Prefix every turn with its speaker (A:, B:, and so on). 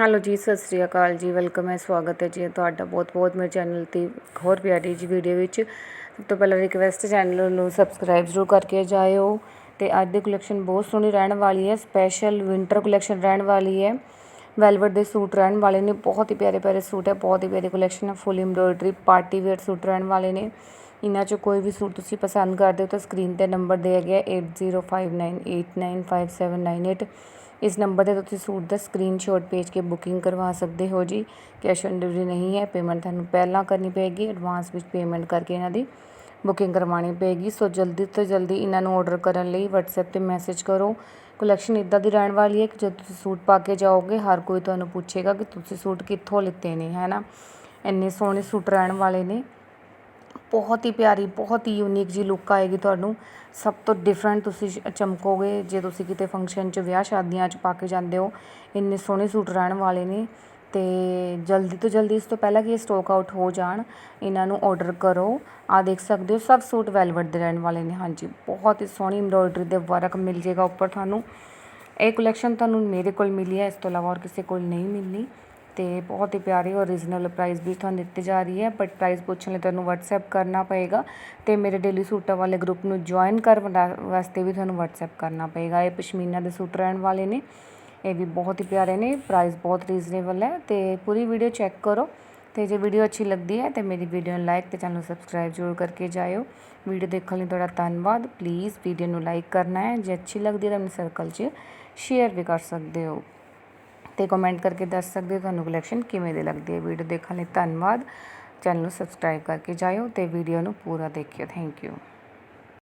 A: Hello ਜੀ, ਸਤਿ ਸ੍ਰੀ ਅਕਾਲ ਜੀ, welcome ਹੈ, ਸਵਾਗਤ ਹੈ ਜੀ ਤੁਹਾਡਾ ਬਹੁਤ-ਬਹੁਤ ਮੇਰੇ ਚੈਨਲ ਤੇ ਇੱਕ ਹੋਰ ਪਿਆਰੀ ਜੀ ਵੀਡੀਓ ਵਿੱਚ। ਸਭ ਤੋਂ ਪਹਿਲਾਂ ਰਿਕਵੈਸਟ ਚੈਨਲ ਨੂੰ ਸਬਸਕ੍ਰਾਈਬ ਜ਼ਰੂਰ ਕਰਕੇ ਜਾਇਓ ਤੇ ਅੱਜ ਦੀ ਕਲੈਕਸ਼ਨ ਬਹੁਤ ਸੋਹਣੀ ਰਹਿਣ ਵਾਲੀ ਹੈ ਸਪੈਸ਼ਲ ਵਿੰਟਰ ਕਲੈਕਸ਼ਨ ਰਹਿਣ ਵਾਲੀ ਹੈ। ਵੈਲਵਟ ਦੇ ਸੂਟ ਰਹਿਣ ਵਾਲੇ ਨੇ, ਬਹੁਤ ਹੀ ਪਿਆਰੇ ਪਿਆਰੇ ਸੂਟ ਹੈ, ਬਹੁਤ ਹੀ ਪਿਆਰੀ ਕਲੈਕਸ਼ਨ ਹੈ full embroidery party wear suit ਰਹਿਣ ਵਾਲੇ ਨੇ। ਇਹਨਾਂ 'ਚੋਂ ਕੋਈ ਵੀ ਸੂਟ ਤੁਸੀਂ ਪਸੰਦ ਕਰਦੇ ਹੋ ਤਾਂ ਸਕਰੀਨ ਤੇ ਨੰਬਰ ਦਿਆ ਗਿਆ 8059895798 ਇਸ ਨੰਬਰ ਤੇ ਤੁਸੀਂ ਸੂਟ ਦਾ ਸਕਰੀਨਸ਼ਾਟ ਭੇਜ ਕੇ ਬੁਕਿੰਗ ਕਰਵਾ ਸਕਦੇ ਹੋ ਜੀ। ਕੈਸ਼ ਔਨ ਡਿਲੀਵਰੀ ਨਹੀਂ ਹੈ ਪੇਮੈਂਟ ਤੁਹਾਨੂੰ ਪਹਿਲਾਂ ਕਰਨੀ ਪਏਗੀ ਐਡਵਾਂਸ ਵਿੱਚ ਪੇਮੈਂਟ ਕਰਕੇ ਇਹਨਾਂ ਦੀ ਬੁਕਿੰਗ ਕਰਵਾਉਣੀ ਪਏਗੀ। ਸੋ ਜਲਦੀ ਤੋਂ ਜਲਦੀ ਇਹਨਾਂ ਨੂੰ ਆਰਡਰ ਕਰਨ ਲਈ WhatsApp ਤੇ ਮੈਸੇਜ ਕਰੋ। ਕਲੈਕਸ਼ਨ ਇਦਾਂ ਦੀ ਰਹਿਣ ਵਾਲੀ ਹੈ ਕਿ ਜਦ ਤੁਸੀਂ ਸੂਟ ਪਾ ਕੇ ਜਾਓਗੇ, ਹਰ ਕੋਈ ਤੁਹਾਨੂੰ ਪੁੱਛੇਗਾ ਕਿ ਤੁਸੀਂ ਸੂਟ ਕਿੱਥੋਂ ਲਿੱਤੇ ਨੇ, ਹੈ ਨਾ? ਇੰਨੇ ਸੋਹਣੇ ਸੂਟ ਰਹਿਣ ਵਾਲੇ ਨੇ। ਬਹੁਤ ਹੀ ਪਿਆਰੀ, ਬਹੁਤ ਹੀ ਯੂਨੀਕ ਜਿਹੀ ਲੁੱਕ ਆਏਗੀ ਤੁਹਾਨੂੰ। ਸਭ ਤੋਂ ਡਿਫਰੈਂਟ ਤੁਸੀਂ ਸ਼- ਚਮਕੋਗੇ, ਜੇ ਤੁਸੀਂ ਕਿਤੇ ਫੰਕਸ਼ਨ 'ਚ ਵਿਆਹ ਸ਼ਾਦੀਆਂ 'ਚ ਪਾ ਕੇ ਜਾਂਦੇ ਹੋ, ਇੰਨੇ ਸੋਹਣੇ ਸੂਟ ਰਹਿਣ ਵਾਲੇ ਨੇ। ਅਤੇ ਜਲਦੀ ਤੋਂ ਜਲਦੀ ਇਸ ਤੋਂ ਪਹਿਲਾਂ ਕਿ ਇਹ ਸਟਾਕ ਆਊਟ ਹੋ ਜਾਣ, ਇਹਨਾਂ ਨੂੰ ਆਰਡਰ ਕਰੋ। ਆ ਦੇਖ ਸਕਦੇ ਹੋ, ਸਭ ਸੂਟ ਵੈਲਵਟ ਦੇ ਰਹਿਣ ਵਾਲੇ ਨੇ। ਹਾਂਜੀ, ਬਹੁਤ ਹੀ ਸੋਹਣੀ ਐਮਬ੍ਰੋਇਡਰੀ ਦੇ ਵਰਕ ਮਿਲ ਜੇਗਾ ਉੱਪਰ ਤੁਹਾਨੂੰ। ਇਹ ਕਲੈਕਸ਼ਨ ਤੁਹਾਨੂੰ ਮੇਰੇ ਕੋਲ ਮਿਲੀ ਹੈ, ਇਸ ਤੋਂ ਇਲਾਵਾ ਹੋਰ ਕਿਸੇ ਕੋਲ ਨਹੀਂ ਮਿਲਣੀ। ਅਤੇ ਬਹੁਤ ਹੀ ਪਿਆਰੀ ਔਰ ਰੀਜ਼ਨਲ ਪ੍ਰਾਈਜ਼ ਵੀ ਤੁਹਾਨੂੰ ਦਿੱਤੀ ਜਾ ਰਹੀ ਹੈ ਬਟ ਪ੍ਰਾਈਜ਼ ਪੁੱਛਣ ਲਈ ਤੁਹਾਨੂੰ ਵਟਸਐਪ ਕਰਨਾ ਪਏਗਾ ਅਤੇ ਮੇਰੇ ਡੇਲੀ ਸੂਟਾਂ ਵਾਲੇ ਗਰੁੱਪ ਨੂੰ ਜੁਆਇਨ ਕਰਨ ਵਾ- ਵਾਸਤੇ ਵੀ ਤੁਹਾਨੂੰ ਵਟਸਐਪ ਕਰਨਾ ਪਏਗਾ। ਇਹ ਪਸ਼ਮੀਨਾ ਦੇ ਸੂਟ ਰਹਿਣ ਵਾਲੇ ਨੇ, ਇਹ ਵੀ ਬਹੁਤ ਹੀ ਪਿਆਰੇ ਨੇ ਪ੍ਰਾਈਸ ਬਹੁਤ ਰੀਜ਼ਨੇਬਲ ਹੈ ਅਤੇ ਪੂਰੀ ਵੀਡੀਓ ਚੈੱਕ ਕਰੋ ਅਤੇ ਜੇ ਵੀਡੀਓ ਅੱਛੀ ਲੱਗਦੀ ਹੈ ਤਾਂ ਮੇਰੀ ਵੀਡੀਓ ਨੂੰ ਲਾਈਕ ਅਤੇ ਚੈਨਲ ਨੂੰ ਸਬਸਕ੍ਰਾਈਬ ਜ਼ਰੂਰ ਕਰਕੇ ਜਾਇਓ। ਵੀਡੀਓ ਦੇਖਣ ਲਈ ਤੁਹਾਡਾ ਧੰਨਵਾਦ। ਪਲੀਜ਼ ਵੀਡੀਓ ਨੂੰ ਲਾਈਕ ਕਰਨਾ ਹੈ, ਜੇ ਅੱਛੀ ਲੱਗਦੀ ਹੈ ਤਾਂ ਆਪਣੇ ਸਰਕਲ 'ਚ ਸ਼ੇਅਰ ਵੀ ਕਰ ਸਕਦੇ ਹੋ। ਤੇ ਕਮੈਂਟ ਕਰਕੇ ਦੱਸ ਸਕਦੇ ਹੋ ਤੁਹਾਨੂੰ ਕਲੈਕਸ਼ਨ ਕਿਵੇਂ ਦੀ ਲੱਗਦੀ ਹੈ ਵੀਡੀਓ ਦੇਖਣ ਲਈ ਧੰਨਵਾਦ। ਚੈਨਲ ਨੂੰ ਸਬਸਕ੍ਰਾਈਬ ਕਰਕੇ ਜਾਇਓ ਤੇ ਵੀਡੀਓ ਨੂੰ ਪੂਰਾ ਦੇਖਿਓ। Thank you